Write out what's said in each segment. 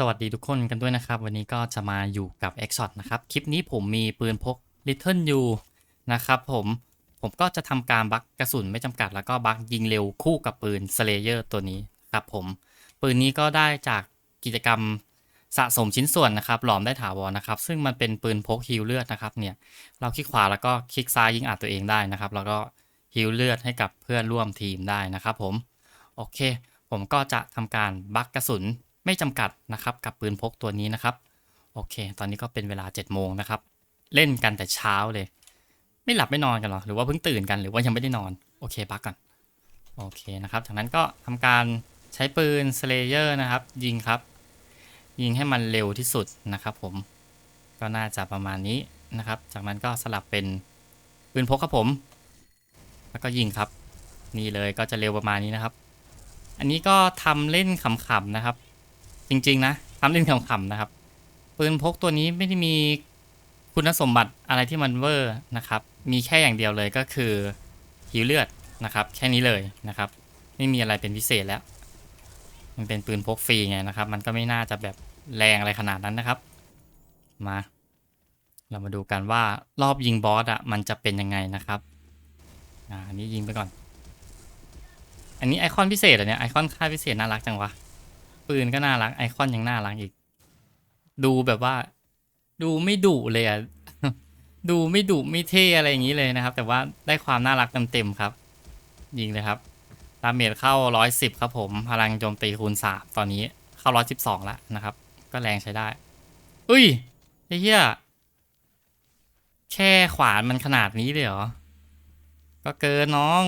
สวัสดีทุกคนกันด้วยนะครับ วันนี้ก็จะมาอยู่กับ x s h o t นะครับ คลิปนี้ผมมีปืนพก Little U นะครับผมผมก็จะทำการบักกระสุนไม่จำกัด แล้วก็บักยิงเร็วคู่กับปืน Slayer ตัวนี้ครับผม ปืนนี้ก็ได้จากกิจกรรมสะสมชิ้นส่วนนะครับ หลอมได้ถาวรนะครับ ซึ่งมันเป็นปืนพกฮิลเลือดนะครับเนี่ยเราคลิกขวาแล้วก็คลิกซ้ายยิงอัดตัวเองได้นะครับ แล้วก็ฮิลเลือดให้กับเพื่อนร่วมทีมได้นะครับผมโอเค ผมก็จะทำการบักกระสุน ไม่จำกัดนะครับกับปืนพกตัวนี้นะครับ โอเค ตอนนี้ก็เป็นเวลา7จ็ดโมงนะครับ เล่นกันแต่เช้าเลย ไม่หลับไม่นอนกันหรอ หรือว่าเพิ่งตื่นกันหรือว่ายังไม่ได้นอน โอเคบักก่อน โอเคนะครับจากนั้นก็ทำการใช้ปืน Slayer นะครับ ยิงครับ ยิงให้มันเร็วที่สุดนะครับ ผม ก็น่าจะประมาณนี้นะครับ จากนั้นก็สลับเป็นปืนพกครับผม แล้วก็ยิงครับ นี่เลยก็จะเร็วประมาณนี้นะครับ อันนี้ก็ทำเล่นขำๆนะครับ จริง ๆ นะทำเล่นขำๆนะครับปืนพกตัวนี้ไม่ได้มีคุณสมบัติอะไรที่มันเวอร์นะครับ มีแค่อย่างเดียวเลยก็คือหิวเลือดนะครับ แค่นี้เลยนะครับ ไม่มีอะไรเป็นพิเศษแล้ว มันเป็นปืนพกฟรีไงนะครับ มันก็ไม่น่าจะแบบแรงอะไรขนาดนั้นนะครับ มา เรามาดูกันว่ารอบยิงบอสอะมันจะเป็นยังไงนะครับอ่านี้ยิงไปก่อน อันนี้ไอคอนพิเศษเหรอเนี่ยไอคอนค่าพิเศษน่ารักจังวะ ปืนก็น่ารัก ไอคอนยังน่ารักอีก ดูแบบว่า ดูไม่ดุเลยอะดูไม่ดุไม่เท่อะไรอย่างนี้เลยนะครับ แต่ว่าได้ความน่ารักเต็มๆครับ ยิงเลยครับดาเมจเข้าร้อยสิบครับผม พลังโจมตีคูณสามตอนนี้เข้าร้อยสิบสองแล้วนะครับ ก็แรงใช้ได้ อุ้ยไอ้เหี้ย แค่ขวานมันขนาดนี้เลยเหรอ ก็เกินน้อง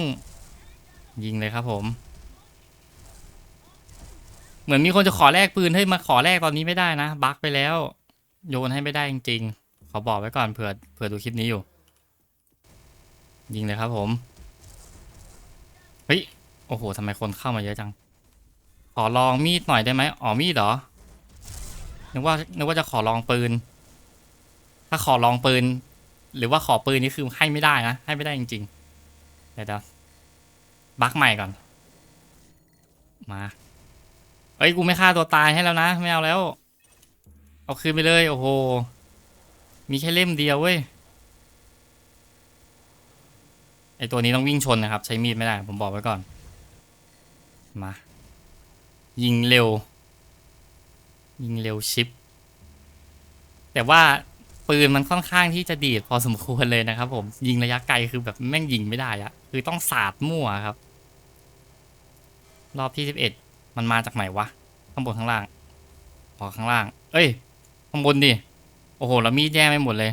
ยิงเลยครับผม เหมือนมีคนจะขอแลกปืนให้ยมาขอแลกตอนนี้ไม่ได้นะบั๊กไปแล้ว โยนให้ไม่ได้จริง ๆ ขอบอกไว้ก่อนเผื่อเผื่อดูคลิปนี้อยู่ ยิงเลยครับผม เฮ้ย โอ้โหทำไมคนเข้ามาเยอะจัง ขอลองมีดหน่อยได้ไหมอ๋อมีดเหรอ นึกว่านึกว่าจะขอลองปืน ถ้าขอลองปืน หรือว่าขอปืนนี่คือให้ไม่ได้นะ ให้ไม่ได้จริง ๆ เดี๋ยวเดี๋ยวบั๊กใหม่ก่อน มา เอ้ยกูไม่ฆ่าตัวตายให้แล้วนะ ไม่เอาแล้ว เอาคืนไปเลยโอ้โห มีแค่เล่มเดียวเว้ยไอตัวนี้ต้องวิ่งชนนะครับ ใช้มีดไม่ได้ ผมบอกไว้ก่อน มา ยิงเร็ว ยิงเร็วชิป แต่ว่าปืนมันค่อนข้างที่จะดีดพอสมควรเลยนะครับ ผมยิงระยะไกลคือแบบแม่งยิงไม่ได้อะคือต้องสาดมั่วครับ รอบที่สิบเอ็ด มันมาจากไหนวะ ข้างบนข้างล่างพอข้างล่าง เอ้ย ข้างบนดิ โอ้โห แล้วมีดแย่งไปหมดเลย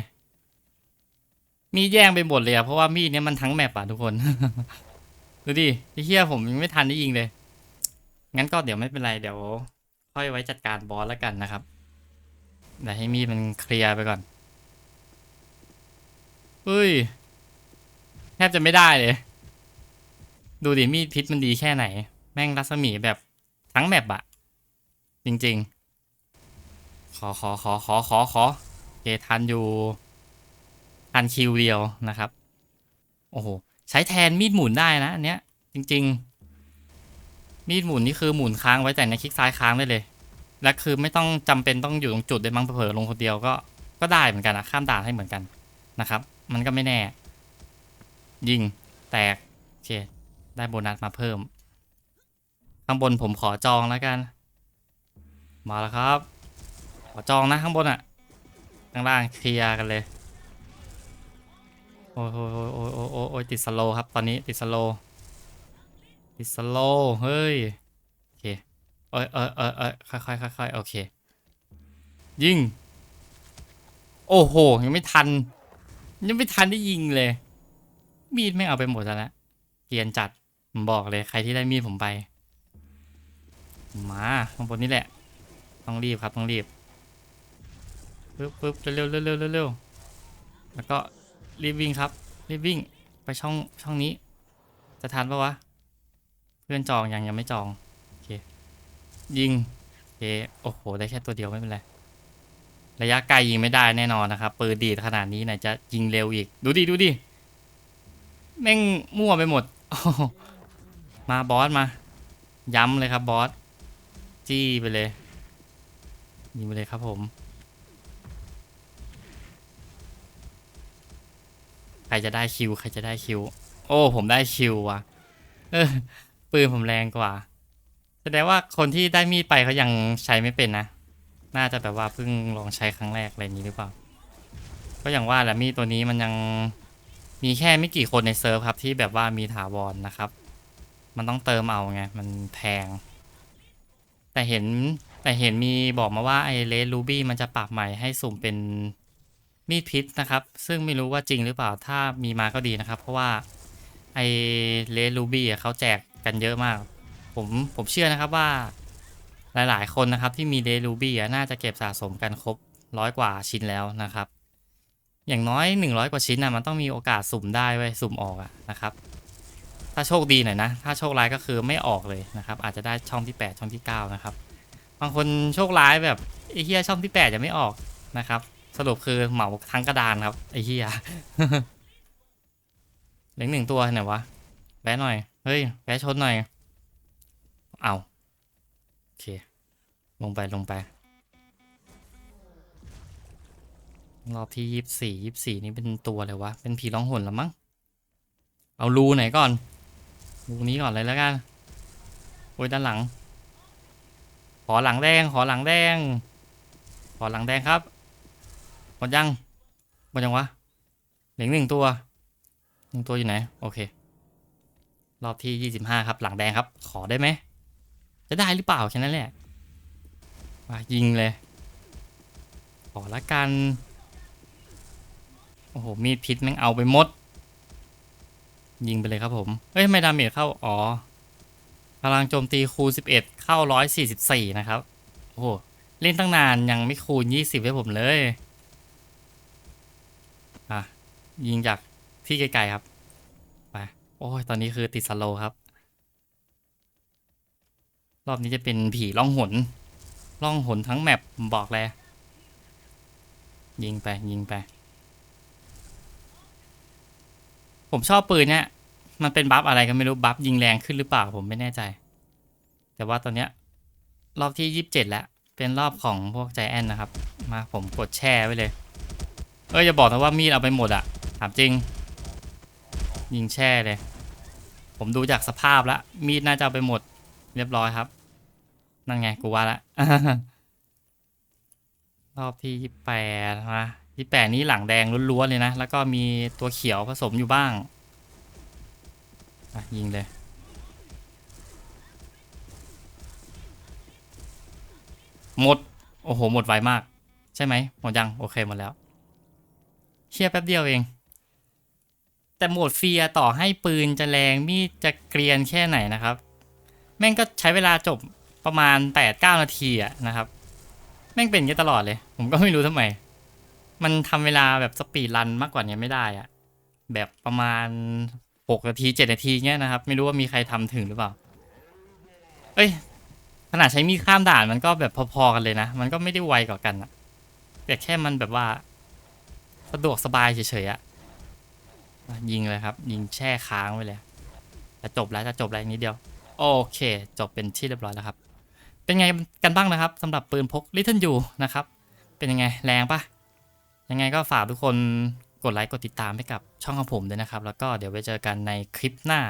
มีดแย่งไปหมดเลยอะเพราะว่ามีดเนี้ยมันทั้งแมปอะทุกคน ดูดิไอ้เหี้ยผมยังไม่ทันได้ยิงเลย งั้นก็เดี๋ยวไม่เป็นไร เดี๋ยว ค่อยไว้จัดการบอสแล้วกันนะครับ เดี๋ยวให้มีดมันเคลียร์ไปก่อนเฮ้ย แทบจะไม่ได้เลย ดูดิมีดพิษมันดีแค่ไหน แม่งรัศมีแบบ ทั้งแมปอะจริง ๆ ขอขอขอขอขอขอโอเคทันอยู่ทันคิวเดียวนะครับ โอ้โห ใช้แทนมีดหมุนได้นะ อันเนี้ย จริง ๆ มีดหมุนนี่คือหมุนค้างไว้แต่ในคลิกซ้ายค้างได้เลย และคือไม่ต้องจำเป็นต้องอยู่ตรงจุดได้มั้งเผลอลงคนเดียวก็ก็ได้เหมือนกันนะข้ามด่านให้เหมือนกันนะครับ มันก็ไม่แน่ ยิงแตกโอเค ได้โบนัสมาเพิ่ม ข้างบนผมขอจองแล้วกัน มาแล้วครับ ขอจองนะข้างบนอะ่ะข้างล่างเคลียร์กันเลยโอ้ยโอ้ยโอ้ยโอ้ยโอ้ยโอ้ยติดสโลครับตอนนี้ติดสโลติดสโลเฮ้ย โอเคเอ้ยเอ้ยเอ้ยเอ้ยค่อยค่อยค่อยค่อยโอเค ยิง โอ้โห ยังไม่ทัน ยังไม่ทันได้ยิงเลย มีดไม่เอาไปหมดแล้วเกียนจัด ผมบอกเลยใครที่ได้มีดผมไป มาข้างบนนี้แหละ ต้องรีบครับต้องรีบปึ๊บปึ๊บเร็วเร็วเร็วเร็วเร็วแล้วก็รีบวิ่งครับ รีบวิ่งไปช่องช่องนี้ จะทันปะวะ เพื่อนจองยังยังไม่จองโอเคยิงโอเคโอ้โหได้แค่ตัวเดียวไม่เป็นไรระยะไกลยิงไม่ได้แน่นอนนะครับปืนดีดขนาดนี้ไหนจะยิงเร็วอีก ดูดิดูดิแม่งมั่วไปหมด มาบอสมา ย้ำเลยครับบอส จี้ไปเลยยิงไปเลยครับผม ใครจะได้คิว ใครจะได้คิว โอ้ ผมได้คิวว่ะปืนผมแรงกว่า แสดงว่าคนที่ได้มีดไปเขายังใช้ไม่เป็นนะ น่าจะแบบว่าเพิ่งลองใช้ครั้งแรกอะไรนี้หรือเปล่า ก็อย่างว่าแหละมีดตัวนี้มันยังมีแค่ไม่กี่คนในเซิร์ฟครับที่แบบว่ามีถาวรนะครับ มันต้องเติมเอาไง มันแพง แต่เห็นแต่เห็นมีบอกมาว่าไอเลสรูบี้มันจะปรับใหม่ให้สุ่มเป็นมีดพิษนะครับ ซึ่งไม่รู้ว่าจริงหรือเปล่าถ้ามีมาก็ดีนะครับ เพราะว่าไอเลสรูบี้เขาแจกกันเยอะมาก ผมผมเชื่อนะครับว่าหลาย ๆ คนนะครับที่มีเลสรูบี้น่าจะเก็บสะสมกันครบร้อยกว่าชิ้นแล้วนะครับ อย่างน้อย 100 กว่าชิ้นนะมันต้องมีโอกาสสุ่มได้เว้ยสุ่มออกอะนะครับ ถ้าโชคดีหน่อยนะ ถ้าโชคร้ายก็คือไม่ออกเลยนะครับ อาจจะได้ช่องที่ 8 ช่องที่ 9 นะครับ บางคนโชคร้ายแบบไอ้เฮียช่องที่ 8 จะไม่ออกนะครับ สรุปคือเหมาทั้งกระดานครับไอ้เฮียเหลือหนึ่งตัวไหนวะแวะหน่อย เฮ้ยแวะชนหน่อย เอาโอเค ลงไปลงไป รอบที่ยี่สี่ยี่สี่นี่เป็นตัวอะไรวะ เป็นผีร้องหนแล้วมั้ง เอารูไหนก่อน รูนี้ก่อนเลยแล้วกัน โอ้ยด้านหลัง ขอหลังแดง ขอหลังแดง ขอหลังแดงครับ หมดยัง หมดยังวะเหลือหนึ่งตัว หนึ่งตัวอยู่ไหน โอเค รอบที่ยี่สิบห้าครับ หลังแดงครับ ขอได้ไหม จะได้หรือเปล่าแค่นั้นแหละมายิงเลย ขอละกัน โอ้โห มีดพิษแม่งเอาไปหมด ยิงไปเลยครับผม เฮ้ยทำไมดาเมจเข้า อ๋อพลังโจมตีคูณ11 เข้า 144 นะครับ โอ้โห เล่นตั้งนานยังไม่คูณ 20 ให้ผมเลย อะ ยิงจากที่ไกลๆครับ ไป โอ้ย ตอนนี้คือติดสโลครับ รอบนี้จะเป็นผีล่องหน ล่องหนทั้งแมปบอกเลย ยิงไปยิงไป ผมชอบปืนเนี่ยมันเป็นบัฟอะไรก็ไม่รู้บัฟยิงแรงขึ้นหรือเปล่าผมไม่แน่ใจ แต่ว่าตอนเนี้ยรอบที่ยี่สิบเจ็ดแล้ว เป็นรอบของพวกใจแอนนะครับ มาผมกดแช่ไว้เลย เอ้ยอย่าบอกนะว่ามีดเอาไปหมดอะถามจริง ยิงแช่เลย ผมดูจากสภาพแล้วมีดน่าจะเอาไปหมด เรียบร้อยครับ นั่นไงกูว่าละรอบที่ยี่แปดนะ ยี่แปดนี้หลังแดงล้วนๆเลยนะ แล้วก็มีตัวเขียวผสมอยู่บ้างยิงเลย หมด โอ้โห หมดไวมาก ใช่ไหมหมดยัง โอเคหมดแล้ว เชียร์แป๊บเดียวเอง แต่โหมดเฟียต่อให้ปืนจะแรง มีดจะเกรียนแค่ไหนนะครับ แม่งก็ใช้เวลาจบประมาณ 8-9 นาทีอะนะครับ แม่งเป็นอย่างนี้ตลอดเลย ผมก็ไม่รู้ทำไม มันทำเวลาแบบสปีดรันมากกว่านี้ไม่ได้อะแบบประมาณ6นาที7นาทีเงี้ยนะครับ ไม่รู้ว่ามีใครทำถึงหรือเปล่า เอ้ยขนาดใช้มีดข้ามด่านมันก็แบบพอๆกันเลยนะ มันก็ไม่ได้ไวกว่ากันอะแต่แค่มันแบบว่า สะดวกสบายเฉยๆอะยิงเลยครับ ยิงแช่ค้างไว้เลย จะจบแล้วจะจบแล้วอีกนิดเดียว โอเค จบเป็นที่เรียบร้อยแล้วครับ เป็นไงกันบ้างนะครับสำหรับปืนพก Little U นะครับ เป็นยังไงแรงปะ ยังไงก็ฝากทุกคนกดไลค์กดติดตามให้กับช่องของผมด้วยนะครับ แล้วก็เดี๋ยวไปเจอกันในคลิปหน้า